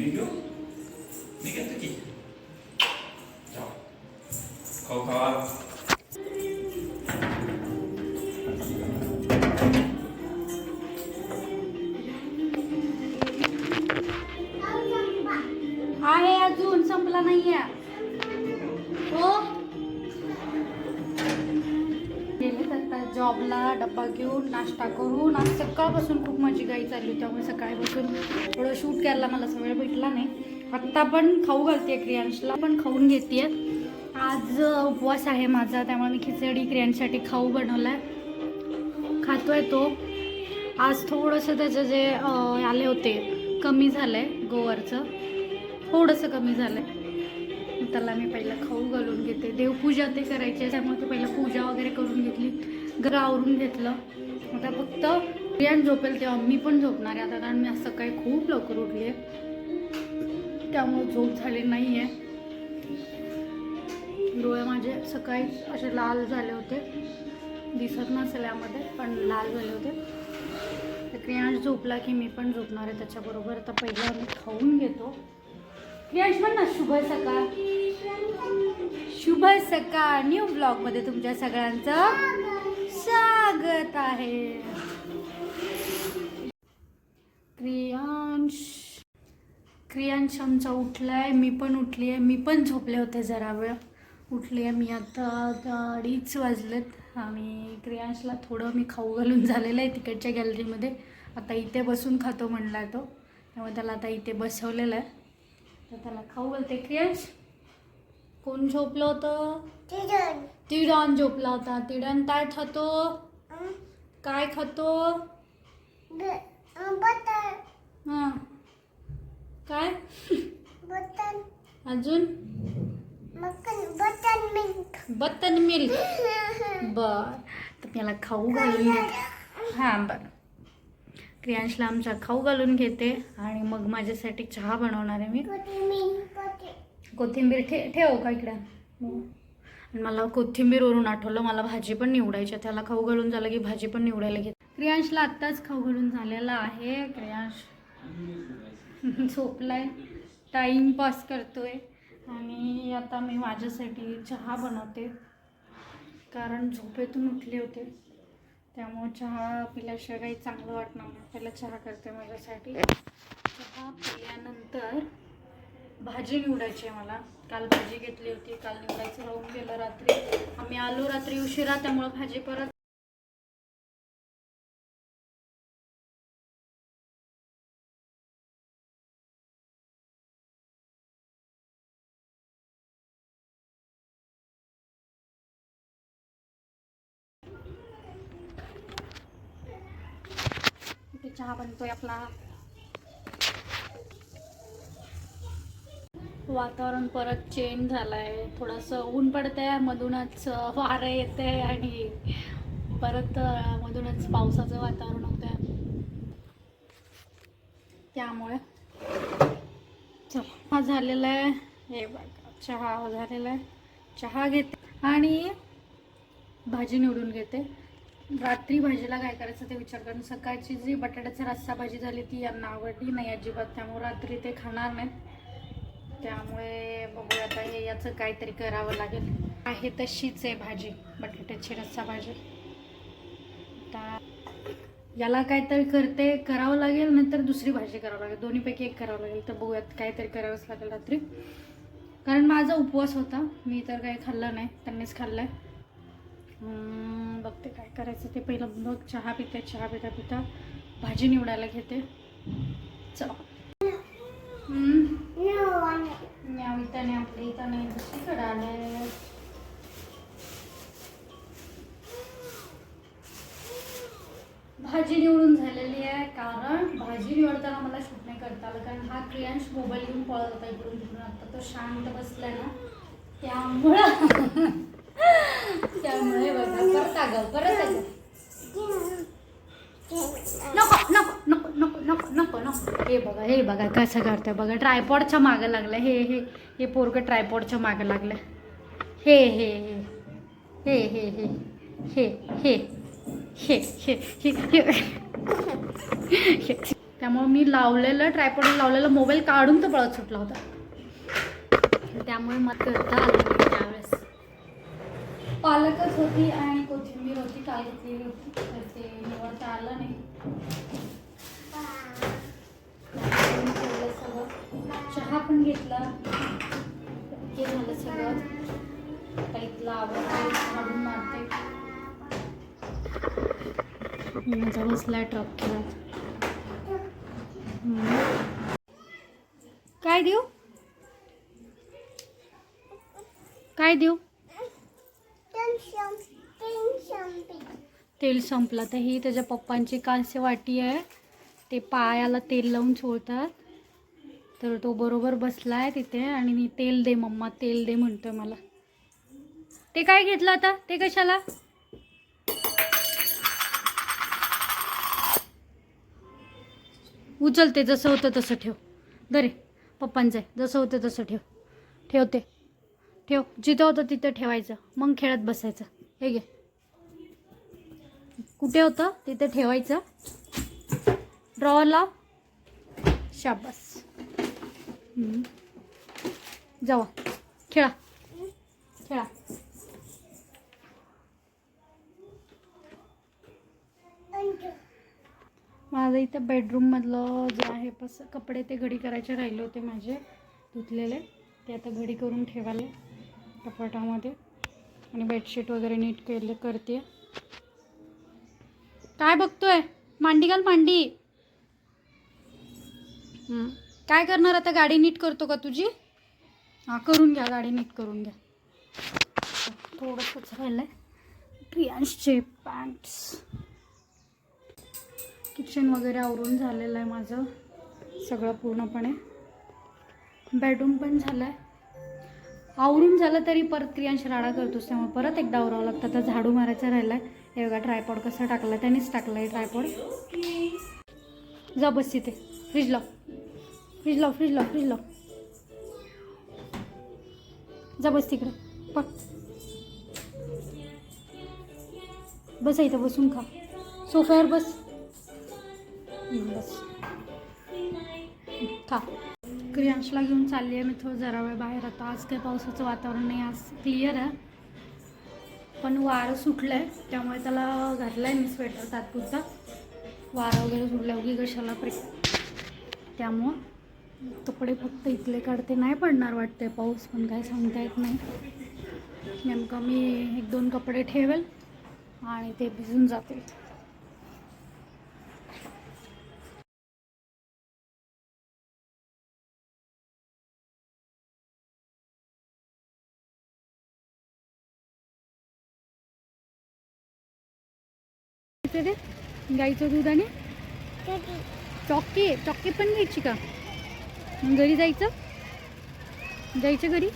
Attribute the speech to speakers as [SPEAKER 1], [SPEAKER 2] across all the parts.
[SPEAKER 1] 右右の時。
[SPEAKER 2] じゃあ顔変わる。जॉबला डब्बा घेऊन नाश्ता करून आज सकाळपासून खूप माझी गाई चालली होती त्यामुळे सकाळपासून थोडं शूट करायला मला असं वेळ भेटला नाही. आत्ता पण खाऊ घालते क्रियांशला पण खाऊन घेते. आज उपवास आहे माझा त्यामुळे मी खिचडी क्रियांसाठी खाऊ बनवलाय. खातोय तो. आज थोडंसं त्याचं जे आले होते कमी झालं आहे गोवरचं. थोडंसं कमी झालं आहे त्याला मी पहिलं खाऊ घालून घेते. देवपूजा ते करायची आहे त्यामुळे ते पहिलं पूजा वगैरे करून घेतली. घर आवरून घेतलं. आता फक्त प्रियान झोपेल तेव्हा मी पण झोपणार आहे आता कारण मी आज सकाळी खूप लवकर उठली आहे त्यामुळे झोप झाली नाही आहे डोळे माझे सकाळी असे लाल झाले होते. दिसत नसेल यामध्ये पण लाल झाले होते. तर क्रियांश झोपला की मी पण झोपणार आहे त्याच्याबरोबर तर पहिले आम्ही खाऊन घेतो. क्रियांश म्हण ना शुभ सकाळ. शुभ सकाळ. न्यू ब्लॉगमध्ये तुमच्या सगळ्यांचं स्वागत आहे. क्रियांश. क्रियांश आमचा उठलाय. मी पण उठली आहे मी पण झोपले होते जरा वेळ. उठली आहे मी आता. अडीच वाजलेत. आणि क्रियांशला थोडं मी खाऊ घालून झालेलं आहे तिकडच्या गॅलरीमध्ये. आता इथे बसून खातो म्हणला आहे तो. त्यामुळे त्याला आता इथे बसवलेलं आहे. तर त्याला खाऊ घालते. क्रियांश कोण झोपलं होतं? तिडण झोपला होता. तिडण काय खातो? काय खातो? हां. काय? अजून? Buttermilk. बर. तर त्याला खाऊ घालून घेते. हां बर. क्रियांशला आमचा खाऊ घालून घेते आणि मग माझ्यासाठी चहा बनवणार आहे मी. कोथिंबीर ठे ठेव का इकडे? आणि मला कोथिंबीरवरून आठवलं मला भाजी पण निवडायची आहे. त्याला खाऊ घालून झालं की भाजी पण निवडायला घेत क्रियांशला आत्ताच खाऊ घालून झालेला आहे. क्रियांश झोपलाय. टाईमपास करतोय. आणि आता मी माझ्यासाठी चहा बनवते. कारण झोपेतून उठले होते. त्यामुळे चहा पिल्याशिवाय काही चांगलं वाटणार नाही. पहिला चहा करते माझ्यासाठी. चहा पिल्यानंतर भाजी निवडायची आहे मला. काल भाजी घेतली होती काल निवडायचं राहून गेलं रात्री. आम्ही आलो रात्री उशिरा त्यामुळं भाजी परत चहा बनतोय आपला. वातावरण परत चेंज झालंय. थोडंसं ऊन पडतंय मधूनच वारं येतंय आणि परत मधूनच पावसाचं वातावरण होतंय. त्यामुळे चहा हा झालेला आहे हे बघा चहा झालेला आहे चहा घेते आणि भाजी निवडून घेते. रात्री भाजीला काय करायचं ते विचार करून सकाळची जी बटाट्याची रस्सा भाजी झाली ती यांना आवडली नाही अजिबात. त्यामुळे रात्री ते खाणार नाहीत. त्यामुळे बघू आता हे याचं काहीतरी करावं लागेल. आहे तशीच आहे भाजी बटाट्याची रस्सा भाजी. आता याला काहीतरी करते करावं लागेल नंतर दुसरी भाजी करावं लागेल. दोन्हीपैकी एक करावं लागेल. तर बघूयात काहीतरी करावंच लागेल रात्री. कारण माझा उपवास होता. मी तर काही खाल्लं नाही. त्यांनीच खाल्लं आहे बघते काय करायचं ते. पहिलं बघ चहा पिते चहा पिता पिता भाजी निवडायला घेते. चला. इथं नाही आपल्या इथं नाही दुसरीकडे आले भाजी निवडून झालेली आहे कारण भाजी निवडताना मला शूट नाही करता आलं कारण हा क्रियांश मोबाईल घेऊन पळत होता इकडून तिकडून. आता तो शांत बसलाय ना त्यामुळं त्यामुळे बघा परत अगं परत अगं नको नको. नको नको नको. हे बघा हे बघा कसं करतं बघा. ट्रायपॉडच्या मागं लागलं. हे हे हे पोरगं ट्रायपॉडच्या मागं लागलं. हे हे हे. हे हे हे. हे हे. हे हे हे मी लावलेलं ट्रायपॉड लावलेला मोबाईल काढून तर पळत सुटला होता. त्यामुळे मग करता आलं नाही त्यावेळेस. पालकच होती आणि कोथिंबीर होती काल घेतलेली होती. तर ते निवडता आलं नाही त्यामुळे ठेवलं सगळं चहा पण घेतला. हे झालं सगळं. आता इथलं आवडते काढून मारते माझा बसलाय ट्रक खेळत हम्म. काय देऊ? काय देऊ? तेल संपलं. तर ही त्याच्या पप्पांची कालची वाटी आहे. ते पायाला तेल लावून सोडतात. तर तो बरोबर बसला आहे तिथे आणि मी तेल दे मम्मा तेल दे म्हणतोय मला. ते काय घेतलं आता? ते कशाला? उचलते जसं होतं तसं ठेव. दरे पप्पांचं आहे. जसं होतं तसं ठेव. ठेवते ठेव. जिथं होतं तिथं ठेवायचं. मग खेळत बसायचं. हे घे. कुठे होतं? तिथे ठेवायचं. ड्रॉ लाव शाबास. जावा. खेळा. खेळा. माझं इथं बेडरूममधलं जे आहे पस कपडे ते घडी करायचे राहिले होते माझे धुतलेले. ते आता घडी करून ठेवाले कपाटामध्ये आणि बेडशीट वगैरे नीट केले करते. काय बघतोय? मांडी घाल मांडी. काय करणार आता? गाडी नीट करतो का तुझी? हां करून घ्या गाडी नीट करून घ्या. थोडंसंच राहिलं आहे प्रियांशचे पॅन्ट्स किचन वगैरे आवरून झालेलं आहे माझं. सगळं पूर्णपणे. बेडरूम पण झालं आहे आवरून झालं तरी परत क्रियांश राडा करतोस त्यामुळे परत एकदा आवरावं लागतं. आता झाडू मारायचं राहिलं आहे हे बघा ट्रायपॉड कसं टाकलं त्यानेच टाकलं आहे ट्रायपॉड जा बस तिथे फ्रीज लाव. फ्रीज लाव फ्रीज लाव फ्रीज लाव. जा बस तिकडे. पट बस इथं बसून खा. सोफ्यावर बस. बस. खा. क्रियांशला घेऊन चालली आहे मी थोडं जरा वेळ बाहेर. आता आज काही पावसाचं वातावरण नाही आज क्लिअर आहे. पण वारं सुटलं आहे त्यामुळे त्याला घातलं आहे मी स्वेटर तात्पुरता. वारं वगैरे सुटलं उगी कशाला प्रे त्यामुळं. कपडे फक्त इथले काढते नाही पडणार वाटते पाऊस पण काय सांगता येत नाही. नेमकं मी एक दोन कपडे ठेवेल आणि ते भिजून जातील. ते गाईचं दूध आणि? चॉकी चॉकी पण घ्यायची का? घरी जायचं? जायचं घरी?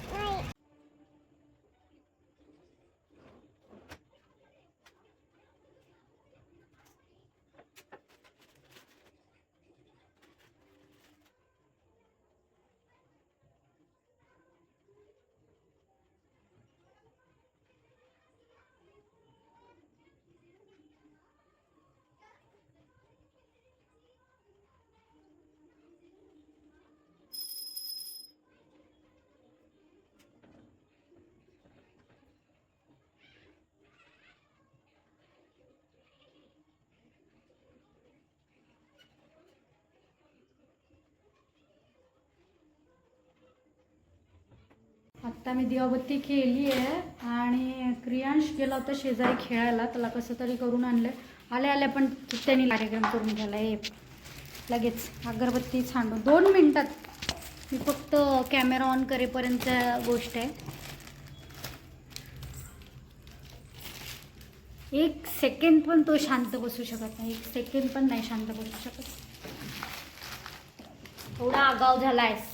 [SPEAKER 2] आत्ता मी दिवाबत्ती केली आहे आणि क्रियांश गेला होता शेजारी खेळायला त्याला कसं तरी करून आणलं. आले आले पण त्यांनी कार्यक्रम करून घ्यायला हे लगेच अगरबत्ती छांडून दोन मिनटात. मी फक्त कॅमेरा ऑन करेपर्यंत गोष्ट आहे. एक सेकंड पण तो शांत बसू शकत नाही. एक सेकंड पण नाही शांत बसू शकत. एवढा आगाव झाला आहे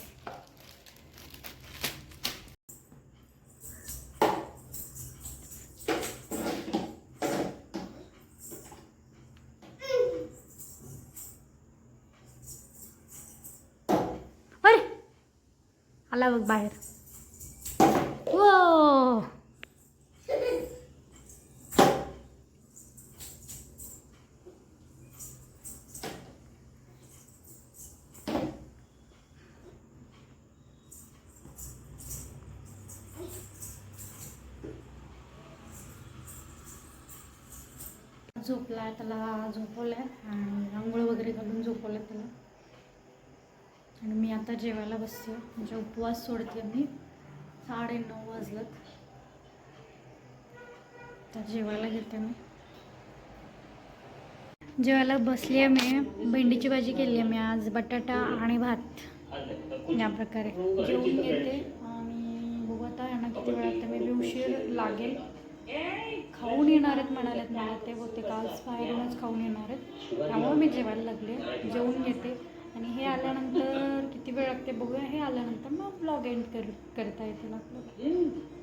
[SPEAKER 2] आला बघ बाहेर. हो झोपला त्याला झोपवलं आणि रांगोळ वगैरे घालून झोपवलं त्याला. आणि मी आता जेवायला बसते. म्हणजे उपवास सोडते मी. साडे नऊ वाजलं तर जेवायला घेते मी. जेवायला बसली आहे मी. भेंडीची भाजी केली आहे मी आज. बटाटा आणि भात या प्रकारे. जेवून घेते. आणि बघू आता यांना किती वेळात मे बी उशीर लागेल. खाऊन येणार आहेत म्हणालेत मला. ते बहुतेक आज बाहेरूनच खाऊन येणार आहेत. त्यामुळे मी जेवायला लागले. जेवून घेते. आणि हे आल्यानंतर किती वेळ लागते बघूया हे आल्यानंतर मग ब्लॉग एंड कर करता येतील आपलं.